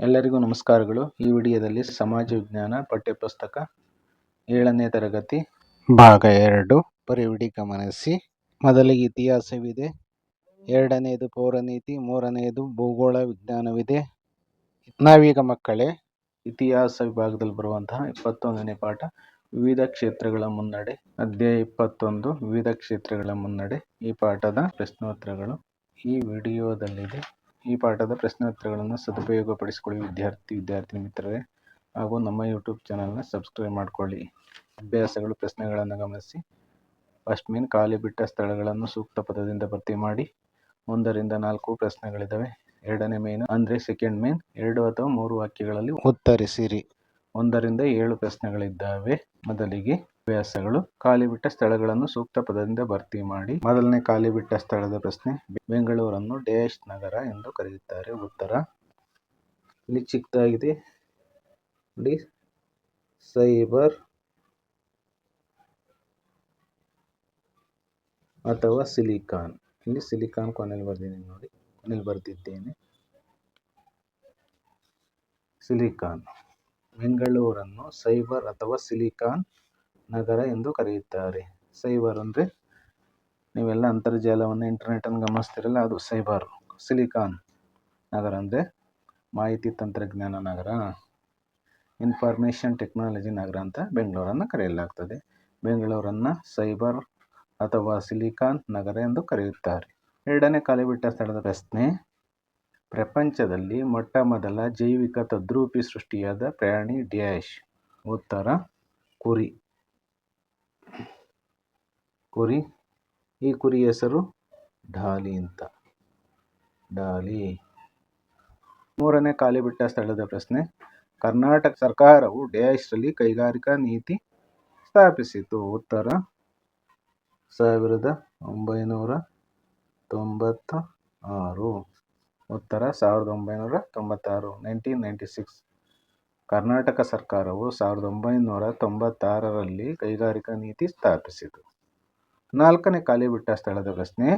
ಎಲ್ಲರಿಗೂ ನಮಸ್ಕಾರಗಳು. ಈ ವಿಡಿಯೋದಲ್ಲಿ ಸಮಾಜ ವಿಜ್ಞಾನ ಪಠ್ಯಪುಸ್ತಕ ಏಳನೇ ತರಗತಿ, ಭಾಗ ಎರಡು ಪರಿವಿಡಿ ಗಮನಿಸಿ. ಮೊದಲಿಗೆ ಇತಿಹಾಸವಿದೆ. ಎರಡನೆಯದು ಪೌರನೀತಿ ಮೂರನೆಯದು ಭೂಗೋಳ ವಿಜ್ಞಾನವಿದೆ. ನಾವೀಗ ಮಕ್ಕಳೇ, ಇತಿಹಾಸ ವಿಭಾಗದಲ್ಲಿ ಬರುವಂತಹ ಇಪ್ಪತ್ತೊಂದನೇ ಪಾಠ, ವಿವಿಧ ಕ್ಷೇತ್ರಗಳ ಮುನ್ನಡೆ, ಅಧ್ಯಾಯ ಇಪ್ಪತ್ತೊಂದು, ವಿವಿಧ ಕ್ಷೇತ್ರಗಳ ಮುನ್ನಡೆ ಈ ಪಾಠದ ಪ್ರಶ್ನೋತ್ತರಗಳು ಈ ವಿಡಿಯೋದಲ್ಲಿದೆ. ಈ ಪಾಠದ ಪ್ರಶ್ನೋತ್ತರಗಳನ್ನು ಸದುಪಯೋಗಪಡಿಸಿಕೊಳ್ಳಿ, ವಿದ್ಯಾರ್ಥಿ ವಿದ್ಯಾರ್ಥಿನಿ ಮಿತ್ರರೇ. ಹಾಗೂ ನಮ್ಮ ಯೂಟ್ಯೂಬ್ ಚಾನಲ್ನ ಸಬ್ಸ್ಕ್ರೈಬ್ ಮಾಡಿಕೊಳ್ಳಿ. ಅಭ್ಯಾಸಗಳು, ಪ್ರಶ್ನೆಗಳನ್ನು ಗಮನಿಸಿ. ಫಸ್ಟ್ ಮೇನ್ ಖಾಲಿ ಬಿಟ್ಟ ಸ್ಥಳಗಳನ್ನು ಸೂಕ್ತ ಪದದಿಂದ ಭರ್ತಿ ಮಾಡಿ. ಒಂದರಿಂದ ನಾಲ್ಕು ಪ್ರಶ್ನೆಗಳಿದ್ದಾವೆ ಎರಡನೇ ಮೇನ್ ಅಂದರೆ ಸೆಕೆಂಡ್ ಮೇನ್ ಎರಡು ಅಥವಾ ಮೂರು ವಾಕ್ಯಗಳಲ್ಲಿ ಉತ್ತರಿಸಿರಿ. ಒಂದರಿಂದ ಏಳು ಪ್ರಶ್ನೆಗಳಿದ್ದಾವೆ ಮೊದಲಿಗೆ. ಅಭ್ಯಾಸಗಳು. ಖಾಲಿ ಬಿಟ್ಟ ಸ್ಥಳಗಳನ್ನು ಸೂಕ್ತ ಪದದಿಂದ ಭರ್ತಿ ಮಾಡಿ. ಮೊದಲನೇ ಖಾಲಿ ಬಿಟ್ಟ ಸ್ಥಳದ ಪ್ರಶ್ನೆ, ಬೆಂಗಳೂರನ್ನು ಡ್ಯಾಶ್ ನಗರ ಎಂದು ಕರೆಯುತ್ತಾರೆ. ಉತ್ತರ. ಇಲ್ಲಿ ಚಿಕ್ಕದಾಗಿದೆ. ನೋಡಿ ಸೈಬರ್ ಅಥವಾ ಸಿಲಿಕಾನ್. ಇಲ್ಲಿ ಸಿಲಿಕಾನ್ ಕೊನೆಯಲ್ಲಿ ಬರ್ದಿದ್ದೀನಿ ನೋಡಿ. ಕೊನೆಯಲ್ಲಿ ಬರೆದಿದ್ದೇನೆ. ಸಿಲಿಕಾನ್. ಬೆಂಗಳೂರನ್ನು ಸೈಬರ್ ಅಥವಾ ಸಿಲಿಕಾನ್ ನಗರ ಎಂದು ಕರೆಯುತ್ತಾರೆ. ಸೈಬರ್ ಅಂದರೆ ನೀವೆಲ್ಲ ಅಂತರ್ಜಾಲವನ್ನು ಇಂಟರ್ನೆಟನ್ನು ಗಮನಿಸ್ತಿರಲ್ಲ, ಅದು ಸೈಬರ್. ಸಿಲಿಕಾನ್ ನಗರ ಅಂದರೆ ಮಾಹಿತಿ ತಂತ್ರಜ್ಞಾನ ನಗರ. ಇನ್ಫಾರ್ಮೇಷನ್ ಟೆಕ್ನಾಲಜಿ ನಗರ ಅಂತ ಬೆಂಗಳೂರನ್ನು ಕರೆಯಲಾಗ್ತದೆ. ಬೆಂಗಳೂರನ್ನು ಸೈಬರ್ ಅಥವಾ ಸಿಲಿಕಾನ್ ನಗರ ಎಂದು ಕರೆಯುತ್ತಾರೆ. ಎರಡನೇ ಕಾಲ ಬಿಟ್ಟ ಸ್ಥಳದ ಪ್ರಶ್ನೆ, ಪ್ರಪಂಚದಲ್ಲಿ ಮೊಟ್ಟ ಮೊದಲ ಜೈವಿಕ ತದ್ರೂಪಿ ಸೃಷ್ಟಿಯಾದ ಪ್ರಾಣಿ ಡ್ಯಾಶ್. ಉತ್ತರ, ಕುರಿ. ಕುರಿ. ಈ ಕುರಿ ಹೆಸರು ಡಾಲಿ ಅಂತ. ಡಾಲಿ. ಮೂರನೇ ಖಾಲಿ ಬಿಟ್ಟ ಸ್ಥಳದ ಪ್ರಶ್ನೆ. ಕರ್ನಾಟಕ ಸರ್ಕಾರವು ಡ್ಯಾಶ್ರಲ್ಲಿ ಕೈಗಾರಿಕಾ ನೀತಿ ಸ್ಥಾಪಿಸಿತು. ಉತ್ತರ. ಸಾವಿರದ ಒಂಬೈನೂರ ತೊಂಬತ್ತ ಆರು ಉತ್ತರ ಸಾವಿರದ ಒಂಬೈನೂರ ತೊಂಬತ್ತಾರು ನೈನ್ಟೀನ್ ನೈಂಟಿ ಸಿಕ್ಸ್ ಕರ್ನಾಟಕ ಸರ್ಕಾರವು ಸಾವಿರದ ಒಂಬೈನೂರ ತೊಂಬತ್ತಾರರಲ್ಲಿ ಕೈಗಾರಿಕಾ ನೀತಿ ಸ್ಥಾಪಿಸಿತು. ನಾಲ್ಕನೇ ಖಾಲಿ ಬಿಟ್ಟ ಸ್ಥಳದ ಪ್ರಶ್ನೆ,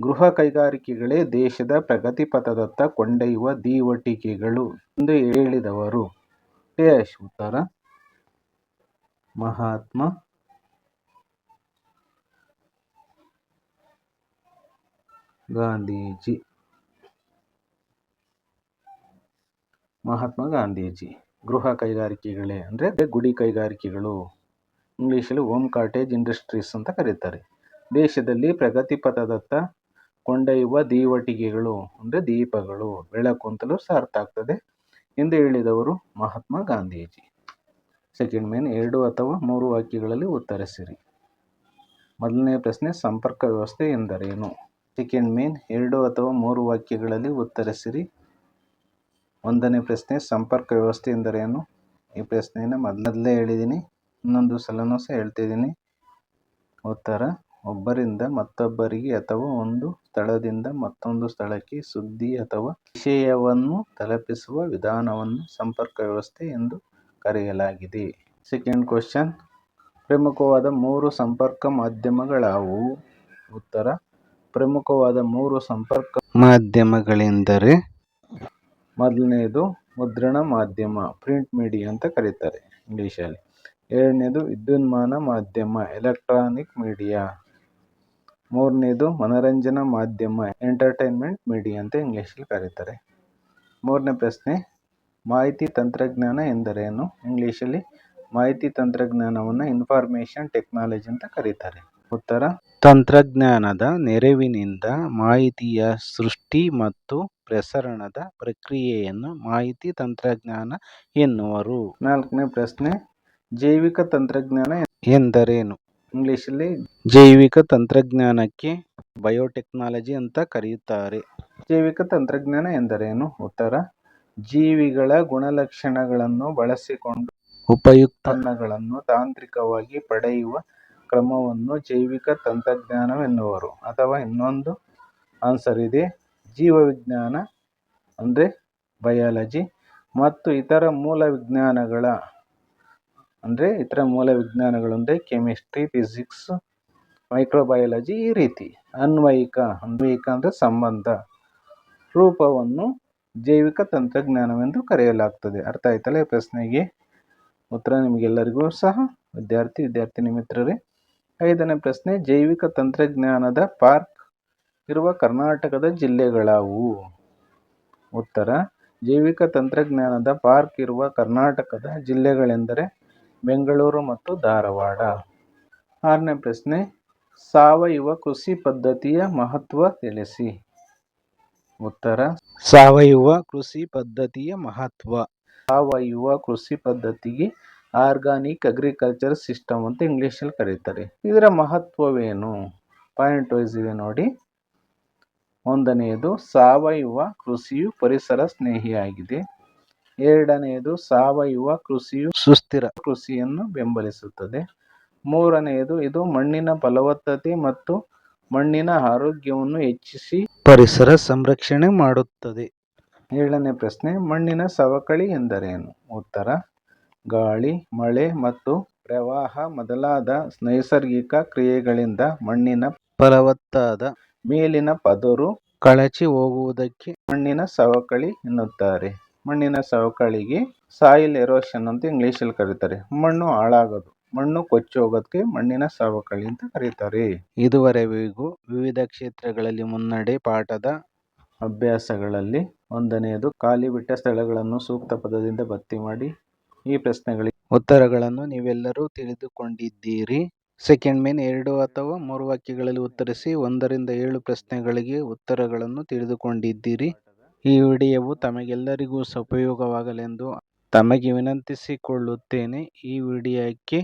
ಗೃಹ ಕೈಗಾರಿಕೆಗಳೇ ದೇಶದ ಪ್ರಗತಿ ಪಥದತ್ತ ಕೊಂಡೊಯ್ಯುವ ದೀವಟಿಕೆಗಳು ಎಂದು ಹೇಳಿದವರು. ಡ್ಯಾಶ್ ಉತ್ತರ. ಮಹಾತ್ಮ ಗಾಂಧೀಜಿ. ಮಹಾತ್ಮ ಗಾಂಧೀಜಿ. ಗೃಹ ಕೈಗಾರಿಕೆಗಳೇ ಅಂದರೆ ಗುಡಿ ಕೈಗಾರಿಕೆಗಳು. ಇಂಗ್ಲೀಷಲ್ಲಿ ಹೋಮ್ ಕಾಟೇಜ್ ಇಂಡಸ್ಟ್ರೀಸ್ ಅಂತ ಕರೀತಾರೆ. ದೇಶದಲ್ಲಿ ಪ್ರಗತಿ ಪಥದತ್ತ ಕೊಂಡೊಯ್ಯುವ ದೀವಟಿಗೆಗಳು, ಅಂದರೆ ದೀಪಗಳು ಬೆಳಕು ಅಂತಲೂ ಸಾರ್ಥ ಆಗ್ತದೆ ಎಂದು ಹೇಳಿದವರು ಮಹಾತ್ಮ ಗಾಂಧೀಜಿ. ಸೆಕೆಂಡ್ ಮೇನ್ ಎರಡು ಅಥವಾ ಮೂರು ವಾಕ್ಯಗಳಲ್ಲಿ ಉತ್ತರಿಸಿರಿ ಮೊದಲನೇ ಪ್ರಶ್ನೆ, ಸಂಪರ್ಕ ವ್ಯವಸ್ಥೆ ಎಂದರೇನು? ಸೆಕೆಂಡ್ ಮೇನ್ ಎರಡು ಅಥವಾ ಮೂರು ವಾಕ್ಯಗಳಲ್ಲಿ ಉತ್ತರಿಸಿರಿ ಒಂದನೇ ಪ್ರಶ್ನೆ, ಸಂಪರ್ಕ ವ್ಯವಸ್ಥೆ ಎಂದರೇನು? ಈ ಪ್ರಶ್ನೆಯನ್ನು ಮೊದಲೇ ಹೇಳಿದ್ದೀನಿ. ಇನ್ನೊಂದು ಸಲನೂ ಸಹ ಹೇಳ್ತಿದ್ದೀನಿ. ಉತ್ತರ ಒಬ್ಬರಿಂದ ಮತ್ತೊಬ್ಬರಿಗೆ ಅಥವಾ ಒಂದು ಸ್ಥಳದಿಂದ ಮತ್ತೊಂದು ಸ್ಥಳಕ್ಕೆ ಸುದ್ದಿ ಅಥವಾ ವಿಷಯವನ್ನು ತಲುಪಿಸುವ ವಿಧಾನವನ್ನು ಸಂಪರ್ಕ ವ್ಯವಸ್ಥೆ ಎಂದು ಕರೆಯಲಾಗಿದೆ. ಸೆಕೆಂಡ್ ಕ್ವಶನ್ ಪ್ರಮುಖವಾದ ಮೂರು ಸಂಪರ್ಕ ಮಾಧ್ಯಮಗಳಾವುವು ಉತ್ತರ. ಪ್ರಮುಖವಾದ ಮೂರು ಸಂಪರ್ಕ ಮಾಧ್ಯಮಗಳೆಂದರೆ? ಮೊದಲನೆಯದು ಮುದ್ರಣ ಮಾಧ್ಯಮ ಪ್ರಿಂಟ್ ಮೀಡಿಯಾ ಅಂತ ಕರೀತಾರೆ ಇಂಗ್ಲೀಷಲ್ಲಿ. ಎರಡನೇದು ವಿದ್ಯುನ್ಮಾನ ಮಾಧ್ಯಮ ಎಲೆಕ್ಟ್ರಾನಿಕ್ ಮೀಡಿಯಾ ಮೂರನೇದು ಮನರಂಜನಾ ಮಾಧ್ಯಮ ಎಂಟರ್ಟೈನ್ಮೆಂಟ್ ಮೀಡಿಯಾ ಅಂತ ಇಂಗ್ಲೀಷಲ್ಲಿ ಕರೀತಾರೆ. ಮೂರನೇ ಪ್ರಶ್ನೆ, ಮಾಹಿತಿ ತಂತ್ರಜ್ಞಾನ ಎಂದರೇನು? ಇಂಗ್ಲೀಷಲ್ಲಿ ಮಾಹಿತಿ ತಂತ್ರಜ್ಞಾನವನ್ನು ಇನ್ಫಾರ್ಮೇಷನ್ ಟೆಕ್ನಾಲಜಿ ಅಂತ ಕರೀತಾರೆ. ಉತ್ತರ, ತಂತ್ರಜ್ಞಾನದ ನೆರವಿನಿಂದ ಮಾಹಿತಿಯ ಸೃಷ್ಟಿ ಮತ್ತು ಪ್ರಸರಣದ ಪ್ರಕ್ರಿಯೆಯನ್ನು ಮಾಹಿತಿ ತಂತ್ರಜ್ಞಾನ ಎನ್ನುವರು. ನಾಲ್ಕನೇ ಪ್ರಶ್ನೆ, ಜೈವಿಕ ತಂತ್ರಜ್ಞಾನ ಎಂದರೇನು? ಇಂಗ್ಲೀಷಲ್ಲಿ ಜೈವಿಕ ತಂತ್ರಜ್ಞಾನಕ್ಕೆ ಬಯೋಟೆಕ್ನಾಲಜಿ ಅಂತ ಕರೆಯುತ್ತಾರೆ. ಜೈವಿಕ ತಂತ್ರಜ್ಞಾನ ಎಂದರೇನು? ಉತ್ತರ ಜೀವಿಗಳ ಗುಣಲಕ್ಷಣಗಳನ್ನು ಬಳಸಿಕೊಂಡು ಉಪಯುಕ್ತ ಉತ್ಪನ್ನಗಳನ್ನು ತಾಂತ್ರಿಕವಾಗಿ ಪಡೆಯುವ ಕ್ರಮವನ್ನು ಜೈವಿಕ ತಂತ್ರಜ್ಞಾನವೆನ್ನುವರು. ಅಥವಾ ಇನ್ನೊಂದು ಆನ್ಸರ್ ಇದೆ ಜೀವವಿಜ್ಞಾನ ಅಂದರೆ ಬಯಾಲಜಿ ಮತ್ತು ಇತರ ಮೂಲ ವಿಜ್ಞಾನಗಳ ಅಂದರೆ ಇತರ ಮೂಲ ವಿಜ್ಞಾನಗಳಂದರೆ ಕೆಮಿಸ್ಟ್ರಿ, ಫಿಸಿಕ್ಸ್, ಮೈಕ್ರೋಬಯಾಲಜಿ ಈ ರೀತಿ ಅನ್ವಯಿಕ ಅನ್ವಯಿಕ ಅಂದರೆ ಸಂಬಂಧ ರೂಪವನ್ನು ಜೈವಿಕ ತಂತ್ರಜ್ಞಾನವೆಂದು ಕರೆಯಲಾಗ್ತದೆ. ಅರ್ಥ ಆಯ್ತಲ್ಲ ಪ್ರಶ್ನೆಗೆ? ಉತ್ತರ ನಿಮಗೆಲ್ಲರಿಗೂ ಸಹ. ವಿದ್ಯಾರ್ಥಿ ವಿದ್ಯಾರ್ಥಿನಿ ಮಿತ್ರರೇ ಐದನೇ ಪ್ರಶ್ನೆ, ಜೈವಿಕ ತಂತ್ರಜ್ಞಾನದ ಪಾರ್ಕ್ ಇರುವ ಕರ್ನಾಟಕದ ಜಿಲ್ಲೆಗಳಾವು? ಉತ್ತರ, ಜೈವಿಕ ತಂತ್ರಜ್ಞಾನದ ಪಾರ್ಕ್ ಇರುವ ಕರ್ನಾಟಕದ ಜಿಲ್ಲೆಗಳೆಂದರೆ ಬೆಂಗಳೂರು ಮತ್ತು ಧಾರವಾಡ. ಆರನೇ ಪ್ರಶ್ನೆ, ಸಾವಯವ ಕೃಷಿ ಪದ್ಧತಿಯ ಮಹತ್ವ ತಿಳಿಸಿ. ಉತ್ತರ, ಸಾವಯವ ಕೃಷಿ ಪದ್ಧತಿಯ ಮಹತ್ವ. ಸಾವಯವ ಕೃಷಿ ಪದ್ಧತಿಗೆ ಆರ್ಗಾನಿಕ್ ಅಗ್ರಿಕಲ್ಚರ್ ಸಿಸ್ಟಮ್ ಅಂತ ಇಂಗ್ಲೀಷಲ್ಲಿ ಕರೀತಾರೆ. ಇದರ ಮಹತ್ವವೇನು? ಪಾಯಿಂಟ್ ವೈಸ್ ಇವೆ ನೋಡಿ. ಒಂದನೆಯದು, ಸಾವಯವ ಕೃಷಿಯು ಪರಿಸರ ಸ್ನೇಹಿಯಾಗಿದೆ. ಎರಡನೆಯದು ಸಾವಯವ ಕೃಷಿಯು ಸುಸ್ಥಿರ ಕೃಷಿಯನ್ನು ಬೆಂಬಲಿಸುತ್ತದೆ. ಮೂರನೆಯದು ಇದು ಮಣ್ಣಿನ ಫಲವತ್ತತೆ ಮತ್ತು ಮಣ್ಣಿನ ಆರೋಗ್ಯವನ್ನು ಹೆಚ್ಚಿಸಿ ಪರಿಸರ ಸಂರಕ್ಷಣೆ ಮಾಡುತ್ತದೆ. ಏಳನೇ ಪ್ರಶ್ನೆ, ಮಣ್ಣಿನ ಸವಕಳಿ ಎಂದರೇನು? ಉತ್ತರ, ಗಾಳಿ, ಮಳೆ ಮತ್ತು ಪ್ರವಾಹ ಮೊದಲಾದ ನೈಸರ್ಗಿಕ ಕ್ರಿಯೆಗಳಿಂದ ಮಣ್ಣಿನ ಫಲವತ್ತಾದ ಮೇಲಿನ ಪದರು ಕಳಚಿ ಹೋಗುವುದಕ್ಕೆ ಮಣ್ಣಿನ ಸವಕಳಿ ಎನ್ನುತ್ತಾರೆ. ಮಣ್ಣಿನ ಸವಕಳಿಗೆ ಸಾಯಿಲ್ ಎರೋಷನ್ ಅಂತ ಇಂಗ್ಲೀಷಲ್ಲಿ ಕರೀತಾರೆ. ಮಣ್ಣು ಹಾಳಾಗೋದು. ಮಣ್ಣು ಕೊಚ್ಚಿ ಹೋಗೋದಕ್ಕೆ ಮಣ್ಣಿನ ಸವಕಳಿ ಅಂತ ಕರೀತಾರೆ. ಇದುವರೆವಿಗೂ ವಿವಿಧ ಕ್ಷೇತ್ರಗಳಲ್ಲಿ ಮುನ್ನಡೆ ಪಾಠದ ಅಭ್ಯಾಸಗಳಲ್ಲಿ ಒಂದನೆಯದು ಖಾಲಿ ಬಿಟ್ಟ ಸ್ಥಳಗಳನ್ನು ಸೂಕ್ತ ಪದದಿಂದ ಭರ್ತಿ ಮಾಡಿ ಈ ಪ್ರಶ್ನೆಗಳಿಗೆ ಉತ್ತರಗಳನ್ನು ನೀವೆಲ್ಲರೂ ತಿಳಿದುಕೊಂಡಿದ್ದೀರಿ. ಸೆಕೆಂಡ್ ಮೇನ್ ಎರಡು ಅಥವಾ ಮೂರು ವಾಕ್ಯಗಳಲ್ಲಿ ಉತ್ತರಿಸಿ ಒಂದರಿಂದ ಏಳು ಪ್ರಶ್ನೆಗಳಿಗೆ ಉತ್ತರಗಳನ್ನು ತಿಳಿದುಕೊಂಡಿದ್ದೀರಿ. ಈ ವಿಡಿಯೋವು ತಮಗೆಲ್ಲರಿಗೂ ಸಪಯೋಗವಾಗಲೆಂದು ತಮಗೆ ವಿನಂತಿಸಿಕೊಳ್ಳುತ್ತೇನೆ. ಈ ವಿಡಿಯೋಕ್ಕೆ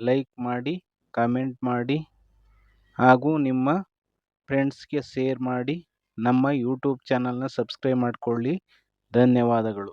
ಲೈಕ್ ಮಾಡಿ, ಕಾಮೆಂಟ್ ಮಾಡಿ, ಹಾಗೂ ನಿಮ್ಮ ಫ್ರೆಂಡ್ಸ್ಗೆ ಶೇರ್ ಮಾಡಿ, ನಮ್ಮ ಯೂಟ್ಯೂಬ್ ಚಾನಲ್ನ ಸಬ್ಸ್ಕ್ರೈಬ್ ಮಾಡಿಕೊಳ್ಳಿ. ಧನ್ಯವಾದಗಳು.